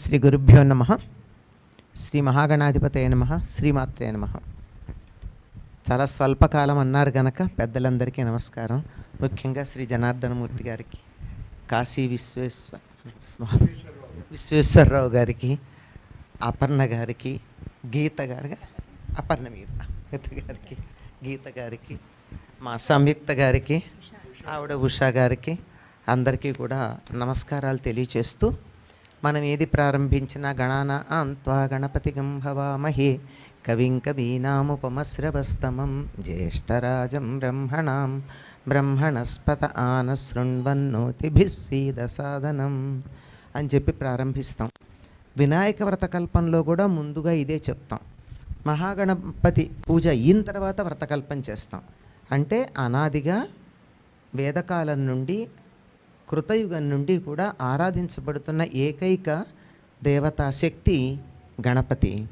శ్రీ గురుభ్యో నమ. శ్రీ మహాగణాధిపతయ నమ. శ్రీమాత్రే నమ. చాలా స్వల్పకాలం అన్నారు గనక పెద్దలందరికీ నమస్కారం. ముఖ్యంగా శ్రీ జనార్దనమూర్తి గారికి కాశీ విశ్వేశ్వర విశ్వేశ్వరరావు గారికి అపర్ణ గారికి గీత గారి అపర్ణ మీద గీత గారికి గీత గారికి మా సంయుక్త గారికి ఆవిడ ఉషా గారికి అందరికీ కూడా నమస్కారాలు తెలియచేస్తూ మనం ఏది ప్రారంభించిన గణాన అంత్వా గణపతి భవామహే కవిం కవీనాముపమశ్రవస్తమం జ్యేష్ఠరాజం బ్రహ్మణాం బ్రహ్మణస్పత ఆన శృణ్వన్నోతిభిస్సీద సాధనం అని చెప్పి ప్రారంభిస్తాం. వినాయక వ్రతకల్పంలో కూడా ముందుగా ఇదే చెప్తాం. మహాగణపతి పూజ అయిన తర్వాత వ్రతకల్పం చేస్తాం. అంటే అనాదిగా వేదకాలం నుండి కృతయుగం నుండి కూడా ఆరాధించబడుతున్న ఏకైక దేవతా శక్తి గణపతి.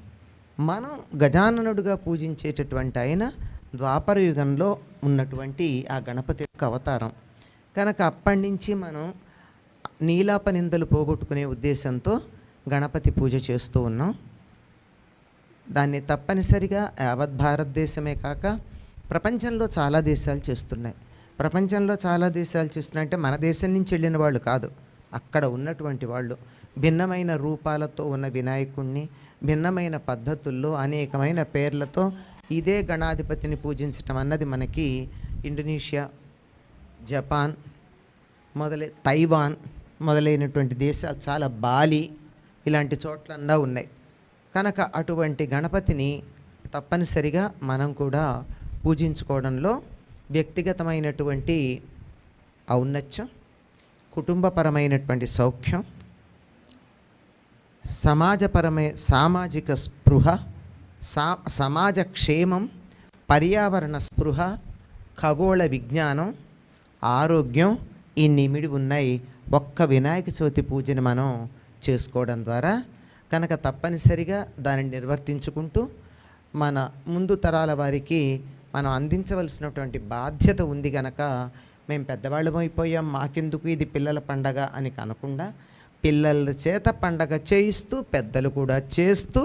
మనం గజాననుడుగా పూజించేటటువంటి ఆయన ద్వాపర యుగంలో ఉన్నటువంటి ఆ గణపతి యొక్క అవతారం. కనుక అప్పటి నుంచి మనం నీలాపనిందలు పోగొట్టుకునే ఉద్దేశంతో గణపతి పూజ చేస్తూ ఉన్నాం. దాన్ని తప్పనిసరిగా యావత్ భారతదేశమే కాక ప్రపంచంలో చాలా దేశాలు చేస్తున్నాయి. ప్రపంచంలో చాలా దేశాలు చూస్తున్నాయంటే మన దేశం నుంచి వెళ్ళిన వాళ్ళు కాదు. అక్కడ ఉన్నటువంటి వాళ్ళు భిన్నమైన రూపాలతో ఉన్న వినాయకుణ్ణి భిన్నమైన పద్ధతుల్లో అనేకమైన పేర్లతో ఇదే గణాధిపతిని పూజించటం అన్నది మనకి ఇండోనేషియా జపాన్ మొదలై తైవాన్ మొదలైనటువంటి దేశాలు చాలా బాలి ఇలాంటి చోట్లన్నా ఉన్నాయి. కనుక అటువంటి గణపతిని తప్పనిసరిగా మనం కూడా పూజించుకోవడంలో వ్యక్తిగతమైనటువంటి ఔన్నత్యం కుటుంబపరమైనటువంటి సౌఖ్యం సమాజపరమై సామాజిక స్పృహ సా సమాజ క్షేమం పర్యావరణ స్పృహ ఖగోళ విజ్ఞానం ఆరోగ్యం ఈ నిమిడి ఉన్నాయి. ఒక్క వినాయక చవితి పూజని మనం చేసుకోవడం ద్వారా కనుక తప్పనిసరిగా దానిని నిర్వర్తించుకుంటూ మన ముందు తరాల వారికి మనం అందించవలసినటువంటి బాధ్యత ఉంది గనక మేము పెద్దవాళ్ళం అయిపోయాం మాకెందుకు ఇది పిల్లల పండగ అని కనకుండా పిల్లల చేత పండగ చేయిస్తూ పెద్దలు కూడా చేస్తూ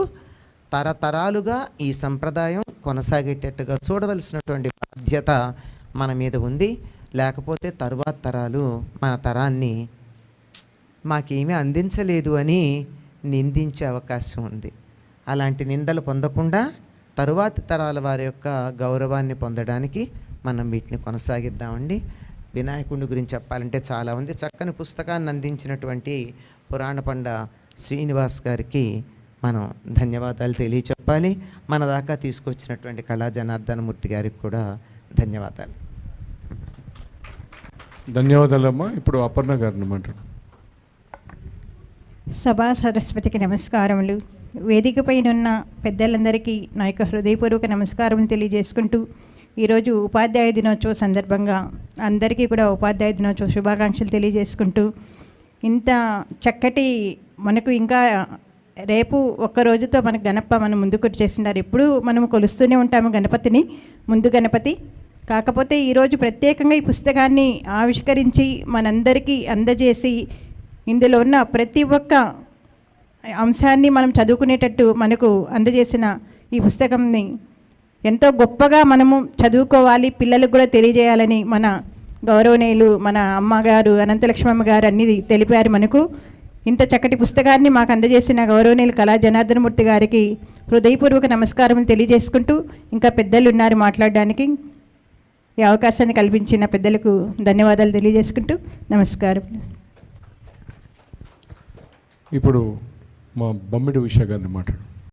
తరతరాలుగా ఈ సంప్రదాయం కొనసాగేటట్టుగా చూడవలసినటువంటి బాధ్యత మన మీద ఉంది. లేకపోతే తరువాత తరాలు మన తరాన్ని మాకేమీ అందించలేదు అని నిందించే అవకాశం ఉంది. అలాంటి నిందలు పొందకుండా తరువాతి తరాల వారి యొక్క గౌరవాన్ని పొందడానికి మనం వీటిని కొనసాగిద్దామండి. వినాయకుడి గురించి చెప్పాలంటే చాలా ఉంది. చక్కని పుస్తకాన్ని అందించినటువంటి పురాణ పండ శ్రీనివాస్ గారికి మనం ధన్యవాదాలు తెలియచెప్పాలి. మన దాకా తీసుకొచ్చినటువంటి కళా జనార్దనమూర్తి గారికి కూడా ధన్యవాదాలు. ధన్యవాదాలమ్మా. ఇప్పుడు అపర్ణ గారిని మాట్లాడు. సభా సరస్వతికి నమస్కారములు. వేదికపైనున్న పెద్దలందరికీ నా యొక్క హృదయపూర్వక నమస్కారం తెలియజేసుకుంటూ ఈరోజు ఉపాధ్యాయ దినోత్సవ సందర్భంగా అందరికీ కూడా ఉపాధ్యాయ దినోత్సవ శుభాకాంక్షలు తెలియజేసుకుంటూ ఇంత చక్కటి మనకు ఇంకా రేపు ఒక్క రోజుతో మనకు గణప మనం ముందుకు చేస్తున్నారు ఎప్పుడు మనం కొలుస్తూనే ఉంటాము గణపతిని ముందు గణపతి. కాకపోతే ఈరోజు ప్రత్యేకంగా ఈ పుస్తకాన్ని ఆవిష్కరించి మనందరికీ అందజేసి ఇందులో ఉన్న ప్రతి ఒక్క అంశాన్ని మనం చదువుకునేటట్టు మనకు అందజేసిన ఈ పుస్తకంని ఎంతో గొప్పగా మనము చదువుకోవాలి పిల్లలకు కూడా తెలియజేయాలని మన గౌరవనీయులు మన అమ్మగారు అనంతలక్ష్మమ్మ గారు అన్ని తెలిపారు మనకు. ఇంత చక్కటి పుస్తకాన్ని మాకు అందజేసిన గౌరవనీయులు కళా జనార్దనమూర్తి గారికి హృదయపూర్వక నమస్కారం తెలియజేసుకుంటూ ఇంకా పెద్దలు ఉన్నారు మాట్లాడడానికి. ఈ అవకాశాన్ని కల్పించిన పెద్దలకు ధన్యవాదాలు తెలియజేసుకుంటూ నమస్కారం ఇప్పుడు మా బొమ్మిడి ఉషా గారిని మాట్లాడు.